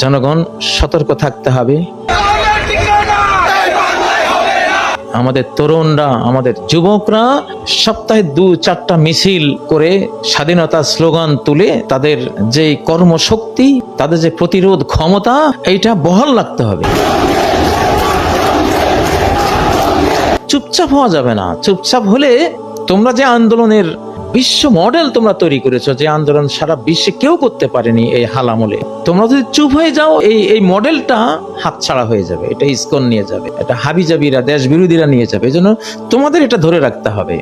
জনগণ সতর্ক থাকতে হবে। আমাদের তরুণরা, আমাদের যুবকরা সপ্তাহে দু, চারটা মিছিল করে স্বাধীনতা স্লোগান তুলে তাদের যে কর্মশক্তি, তাদের যে প্রতিরোধ ক্ষমতা, এইটা বহাল রাখতে হবে। চুপচাপ হওয়া যাবে না। চুপচাপ হলে তোমরা যে আন্দোলনের বিশ্ব মডেল তোমরা তৈরি করেছ যে আন্দোলন সারা বিশ্বে কেউ করতে পারেনি এই হালামলে তোমরা যদি চুপ হয়ে যাও, এই এই মডেলটা হাতছাড়া হয়ে যাবে, এটা ইস্কন নিয়ে যাবে, এটা হাবিজাবিরা দেশ বিরোধীরা নিয়ে যাবে এই জন্য তোমাদের এটা ধরে রাখতে হবে।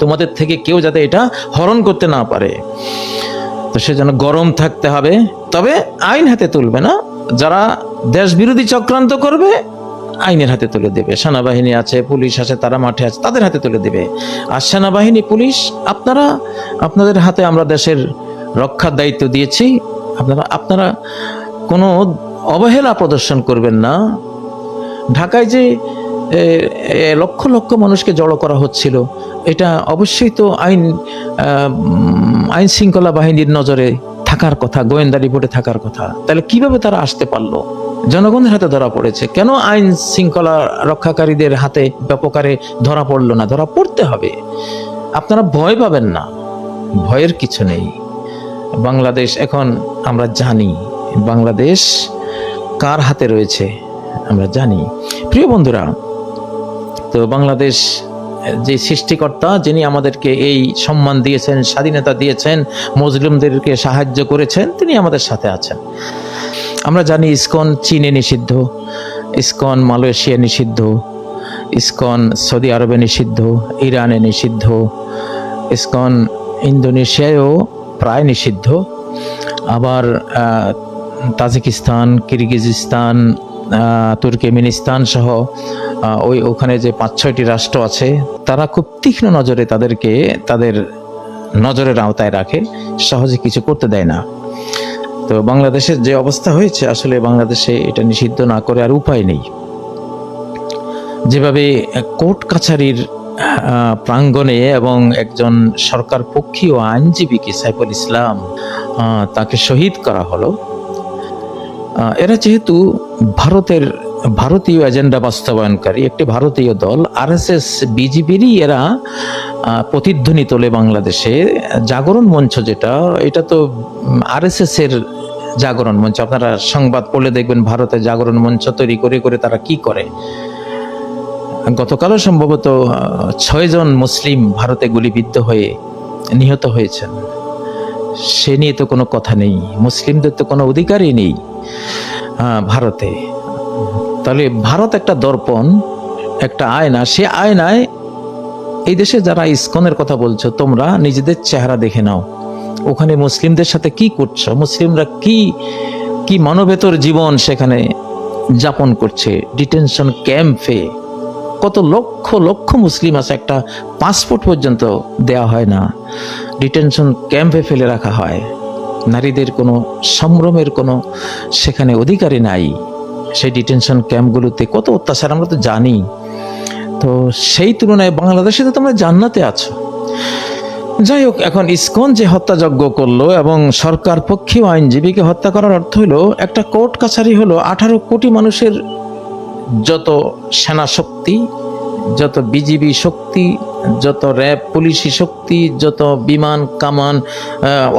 তোমাদের থেকে কেউ যাতে এটা হরণ করতে না পারে। তো সেজন্য গরম থাকতে হবে। তবে আইন হাতে তুলবে না। যারা দেশ বিরোধী চক্রান্ত করবে আইনের হাতে তুলে দেবে। সেনাবাহিনী আছে, পুলিশ আছে, তারা মাঠে আছে, তাদের হাতে তুলে দেবে। আর সেনাবাহিনী, পুলিশ, আপনারা, আপনাদের হাতে আমরা দেশের রক্ষার দায়িত্ব দিয়েছি। আপনারা আপনারা কোনো অবহেলা প্রদর্শন করবেন না। ঢাকায় যে লক্ষ লক্ষ মানুষকে জড়ো করা হচ্ছিল, এটা অবশ্যই তো আইন আইন শৃঙ্খলা বাহিনীর নজরে থাকার কথা, গোয়েন্দা রিপোর্টে থাকার কথা। তাহলে কীভাবে তারা আসতে পারল? জনগণের হাতে ধরা পড়েছে। কেন আইন শৃঙ্খলা রক্ষাকারীদের হাতে ব্যাপকারে ধরা পড়ল না? ধরা পড়তে হবে। আপনারা ভয় পাবেন না। ভয়ের কিছু নেই। বাংলাদেশ এখন আমরা জানি। বাংলাদেশ কার হাতে রয়েছে? আমরা জানি। প্রিয় বন্ধুরা, তো বাংলাদেশ যে সৃষ্টিকর্তা যিনি আমাদেরকে এই সম্মান দিয়েছেন, স্বাধীনতা দিয়েছেন, মুসলিমদেরকে সাহায্য করেছেন, তিনি আমাদের সাথে আছেন। আমরা জানি ইসকন চীনে নিষিদ্ধ, ইসকন মালয়েশিয়া নিষিদ্ধ, ইসকন সৌদি আরবে নিষিদ্ধ, ইরানে নিষিদ্ধ, ইসকন ইন্দোনেশিয়ায়ও প্রায় নিষিদ্ধ। আবার তাজিকিস্তান, কিরগিজিস্তান তুর্কমেনিস্তান সহ ওই ওখানে যে পাঁচ ছয়টি রাষ্ট্র আছে, তারা খুব তীক্ষ্ণ নজরে তাদেরকে, তাদের নজরের আওতায় রাখে, সহজে কিছু করতে দেয় না। তো বাংলাদেশের যে অবস্থা হয়েছে, আসলে বাংলাদেশে এটা নিষিদ্ধ না করে আর উপায় নেই। যেভাবে কোর্ট কাছারির প্রাঙ্গণে এবং একজন সরকার পক্ষী পক্ষীয় আইনজীবীকে সাইফুল ইসলাম তাকে শহীদ করা হলো এরা যেহেতু ভারতের ভারতীয় এজেন্ডা বাস্তবায়নকারী একটি ভারতীয় দল, আরএসএস বিজেপিরই এরা প্রতিধ্বনি তোলে বাংলাদেশে। জাগরণ মঞ্চ যেটা, এটা তো আরএসএস এর জাগরণ মঞ্চ। আপনারা সংবাদ পড়লে দেখবেন ভারতে জাগরণ মঞ্চ তৈরি করে করে তারা কি করে। গতকালও সম্ভবত ছয়জন মুসলিম ভারতে গুলিবিদ্ধ হয়ে নিহত হয়েছেন। সে নিয়ে তো কোনো কথা নেই। মুসলিমদের তো কোনো অধিকারই নেই ভারতে। তাহলে ভারত একটা দর্পণ, একটা আয়না। সে আয়নায় এই দেশে যারা ইস্কনের কথা বলছো, তোমরা নিজেদের চেহারা দেখে নাও। ওখানে মুসলিমদের সাথে কি করছ? মুসলিমরা কি কি মানবেতর জীবন সেখানে যাপন করছে? ডিটেনশন ক্যাম্পে কত লক্ষ লক্ষ মুসলিম আছে, একটা পাসপোর্ট পর্যন্ত দেওয়া হয় না। ডিটেনশন ক্যাম্পে ফেলে রাখা হয়। নারীদের কোনো সম্ভ্রমের কোনো সেখানে অধিকারই নাই। সেই ডিটেনশন ক্যাম্পগুলোতে কত অত্যাচার আমরা তো জানি। তো সেই তুলনায় বাংলাদেশে তো তোমরা জান্নাতে আছো। যাই হোক, এখন ইসকন যে হত্যাযজ্ঞ করল এবং সরকার পক্ষীয় আইনজীবীকে হত্যা করার অর্থ হলো, একটা কোর্ট কাছারি হলো আঠারো কোটি মানুষের যত সেনা শক্তি, যত বিজিবি শক্তি, যত র্যাব পুলিশি শক্তি, যত বিমান, কামান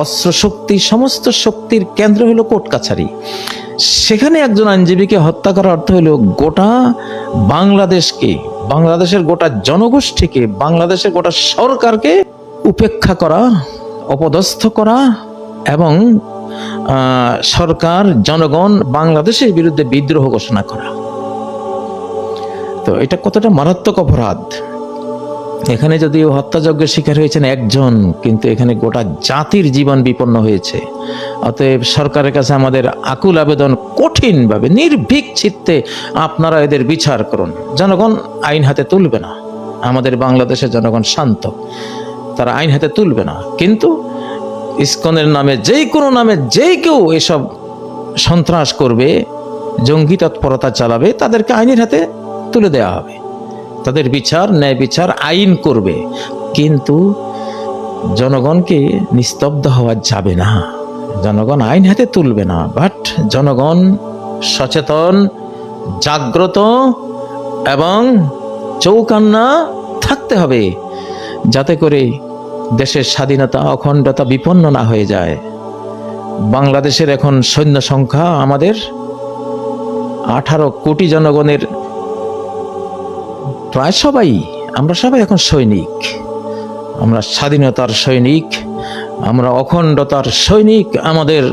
অস্ত্র শক্তি, সমস্ত শক্তির কেন্দ্র হলো কোর্ট কাছারি। সেখানে একজন আইনজীবীকে হত্যা করার অর্থ হলো গোটা বাংলাদেশকে, বাংলাদেশের গোটা জনগোষ্ঠীকে, বাংলাদেশের গোটা সরকারকে উপেক্ষা করা, অপদস্থ করা এবং সরকার, জনগণ বাংলাদেশের বিরুদ্ধে বিদ্রোহ ঘোষণা করা। তো এটা কতটা মারাত্মক অপরাধ? এখানে যদিও হত্যাযজ্ঞের শিকার হয়েছেন একজন, কিন্তু এখানে গোটা জাতির জীবন বিপন্ন হয়েছে। অতএব সরকারের কাছে আমাদের আকুল আবেদন কঠিনভাবে, নির্ভীক চিত্তে আপনারা এদের বিচার করুন। জনগণ আইন হাতে তুলবে না। আমাদের বাংলাদেশের জনগণ শান্ত। তারা আইন হাতে তুলবে না। কিন্তু ইস্কনের নামে যেই কোনো নামে যেই কেউ এসব সন্ত্রাস করবে, জঙ্গি তৎপরতা চালাবে, তাদেরকে আইনের হাতে তুলে দেওয়া হবে। তাদের বিচার, ন্যায় বিচার, আইন করবে। কিন্তু জনগণকে নিস্তব্ধ হওয়া যাবে না? জনগণ আইন হাতে তুলবে না বাট জনগণ সচেতন, জাগ্রত এবং চৌকান্না থাকতে হবে, যাতে করে দেশের স্বাধীনতা, অখণ্ডতা বিপন্ন না হয়ে যায়। বাংলাদেশের এখন সৈন্য সংখ্যা আমাদের আঠারো কোটি জনগণের প্রায় সবাই, আমরা সবাই এখন সৈনিক। আমরা স্বাধীনতার সৈনিক, আমরা অখণ্ডতার সৈনিক, আমাদের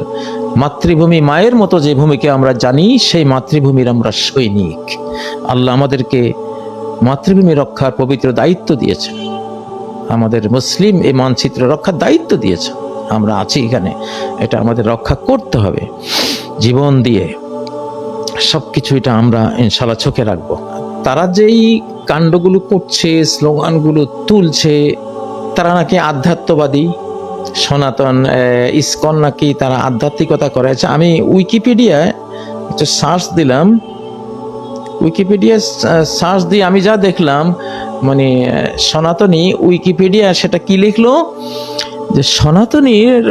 মাতৃভূমি মায়ের মতো যে ভূমিকে আমরা জানি, সেই মাতৃভূমির আমরা সৈনিক। আল্লাহ আমাদেরকে মাতৃভূমি রক্ষার পবিত্র দায়িত্ব দিয়েছেন। আমাদের মুসলিম এই মানচিত্র রক্ষার দায়িত্ব দিয়েছেন। আমরা আছি এখানে। এটা আমাদের রক্ষা করতে হবে। জীবন দিয়ে সব কিছু এটা আমরা ইনশাল্লাহ চোখে রাখব। তারা যেই কাণ্ডগুলো করছে, স্লোগানগুলো তুলছে, তারা নাকি আধ্যাত্মবাদী, সনাতন ইস্কন নাকি তারা আধ্যাত্মিকতা করেছে আমি উইকিপিডিয়ায় একটু সার্চ দিলাম। উইকিপিডিয়া সার্চ দিয়ে আমি যা দেখলাম মানে সনাতনী উইকিপিডিয়া সেটা কি লিখলো? যে সনাতনীর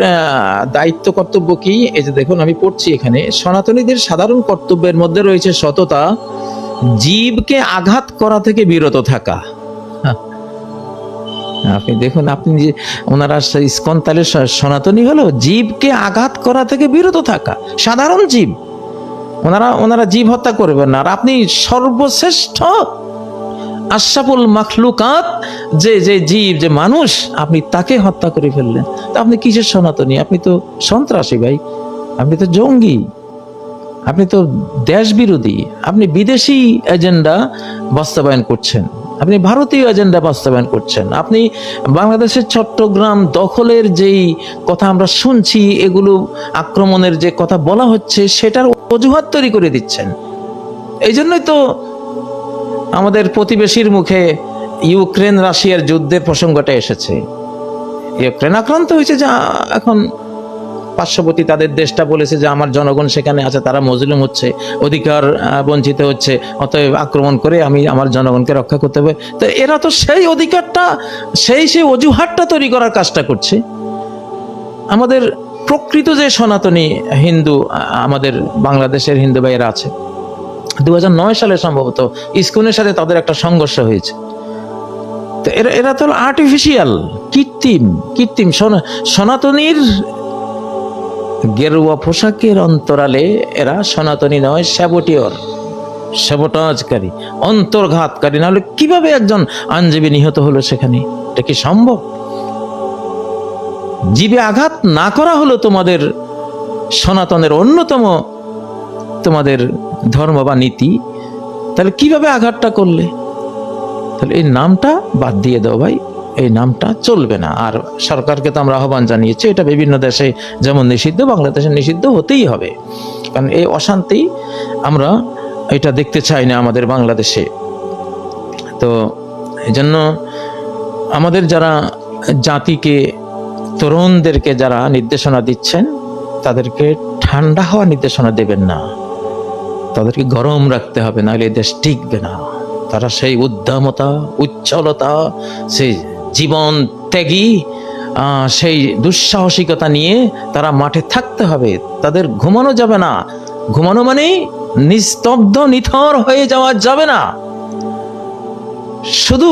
দায়িত্ব কর্তব্য কি? এই যে দেখুন, আমি পড়ছি এখানে। সনাতনীদের সাধারণ কর্তব্যের মধ্যে রয়েছে সততা জীবকে আঘাত করা থেকে বিরত থাকা। হ্যাঁ। আপনি দেখুন, আপনি যে ওনারা ইস্কন তাহলে স- সনাতনী হলো, জীবকে আঘাত করা থেকে বিরত থাকা। সাধারণ জীব। ওনারা ওনারা জীব হত্যা করবেন না। আর আপনি সর্বশ্রেষ্ঠ আশরাফুল মাখলুকাত, যে যে জীব, যে মানুষ, আপনি তাকে হত্যা করে ফেললেন। তা আপনি কিসের সনাতনী? আপনি তো সন্ত্রাসী ভাই। আপনি তো জঙ্গি। আপনি তো দেশ বিরোধী আপনি বিদেশি এজেন্ডা বাস্তবায়ন করছেন। আপনি ভারতীয় এজেন্ডা বাস্তবায়ন করছেন। আপনি বাংলাদেশের চট্টগ্রাম দখলের যেই কথা আমরা শুনছি, এগুলো আক্রমণের যে কথা বলা হচ্ছে, সেটার অজুহাত তৈরি করে দিচ্ছেন। এই জন্যই তো আমাদের প্রতিবেশীর মুখে ইউক্রেন রাশিয়ার যুদ্ধের প্রসঙ্গটা এসেছে। ইউক্রেন আক্রান্ত হয়েছে যা এখন পার্শ্ববর্তী তাদের দেশটা বলেছে যে আমার জনগণ সেখানে আছে, তারা মজলুম হচ্ছে, অধিকার বঞ্চিত হচ্ছে, অতএব আক্রমণ করে আমি আমার জনগণকে রক্ষা করতে হবে। তো এরা তো সেই অধিকারটা, সেই সেই অজুহাতটা তৈরি করার কাজটা করছে। আমাদের প্রকৃত যে সনাতনী হিন্দু আমাদের বাংলাদেশের হিন্দু ভাইয়েরা আছে। দু হাজার নয় সালে সম্ভবত ইস্কনের সাথে তাদের একটা সংঘর্ষ হয়েছে। তো এরা এরা তো আর্টিফিশিয়াল কৃত্রিম কৃত্রিম। সনা- সনাতনীর গেরুয়া পোশাকের অন্তরালে এরা সনাতনী নয় স্যাবটিওর স্যাবোটাজকারী অন্তর্ঘাতকারী। নাহলে কীভাবে একজন আইনজীবী নিহত হলো সেখানে? এটা কি সম্ভব? জীবে আঘাত না করা হলো তোমাদের সনাতনের অন্যতম তোমাদের ধর্ম বা নীতি? তাহলে কীভাবে আঘাতটা করলে? তাহলে এই নামটা বাদ দিয়ে দাও ভাই। এই নামটা চলবে না। আর সরকারকে তো আমরা আহ্বান জানিয়েছি, এটা বিভিন্ন দেশে যেমন নিষিদ্ধ, বাংলাদেশে নিষিদ্ধ হতেই হবে। কারণ এই অশান্তি আমরা এটা দেখতে চাই না আমাদের বাংলাদেশে। তো এই জন্য আমাদের যারা জাতিকে, তরুণদেরকে যারা নির্দেশনা দিচ্ছেন, তাদেরকে ঠান্ডা হওয়া নির্দেশনা দেবেন না। তাদেরকে গরম রাখতে হবে, নাহলে দেশ টিকবে না। তারা সেই উদ্দামতা, উজ্জ্বলতা, সেই জীবন ত্যাগী সেই দুঃসাহসিকতা নিয়ে তারা মাঠে থাকতে হবে। তাদের ঘুমানো যাবে না। ঘুমানো মানে নিস্তব্ধ, নিথর হয়ে যাওয়া যাবে না। শুধু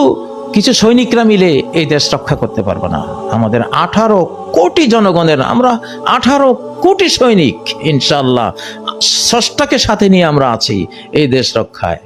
কিছু সৈনিকরা মিলে এই দেশ রক্ষা করতে পারবে না। আমাদের আঠারো কোটি জনগণের, আমরা আঠারো কোটি সৈনিক ইনশাল্লাহ ষষ্ঠাকে সাথে নিয়ে আমরা আছি এই দেশ রক্ষায়।